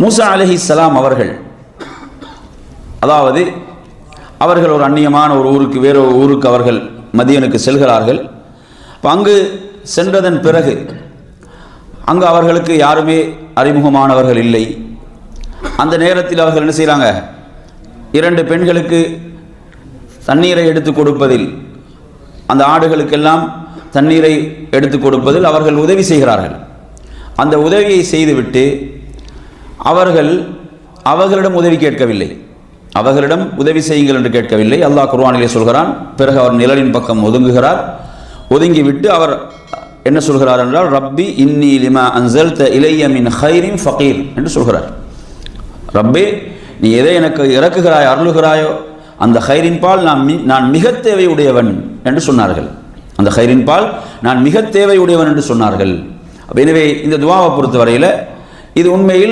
மூசா அலைஹிஸ்ஸலாம் அவர்கள் அதாவது அவர்கள் ஒரு அந்நியமான ஒரு ஊருக்கு வேறு ஒரு ஊருக்கு அவர்கள் மதியனுக்கு செல்கிறார்கள். இப்போ அங்கு சென்றதன் பிறகு அங்கு அவர்களுக்கு யாருமே அறிமுகமானவர்கள் இல்லை. அந்த நேரத்தில் அவர்கள் என்ன செய்கிறாங்க இரண்டு பெண்களுக்கு தண்ணீரை எடுத்து கொடுப்பதில் அந்த ஆடுகளுக்கெல்லாம் தண்ணீரை எடுத்து கொடுப்பதில் அவர்கள் உதவி செய்கிறார்கள். அந்த உதவியை செய்துவிட்டு அவர்கள் அவர்களிடம் உதவி கேட்கவில்லை. அவர்களிடம் உதவி செய்யுங்கள் என்று கேட்கவில்லை. அல்லாஹ் குர்வானிலே சொல்கிறான் பிறகு அவர் நிழலின் பக்கம் ஒதுங்குகிறார். ஒதுங்கிவிட்டு அவர் என்ன சொல்கிறார் என்றால் ரப்பி இன்னி லிமா அன்சல்த இலைய மின் ஹைரின் ஃபகீர் என்று சொல்கிறார். ரப்பே நீ எதை எனக்கு இறக்குகிறாய் அருளுகிறாயோ அந்த ஹைரின் பால் நான் மி நான் மிக தேவையுடையவன் என்று சொன்னார்கள். அந்த ஹைரின் பால் நான் மிக தேவையுடையவன் என்று சொன்னார்கள். எனவே இந்த துவாவை பொறுத்தவரையில் இது உண்மையில்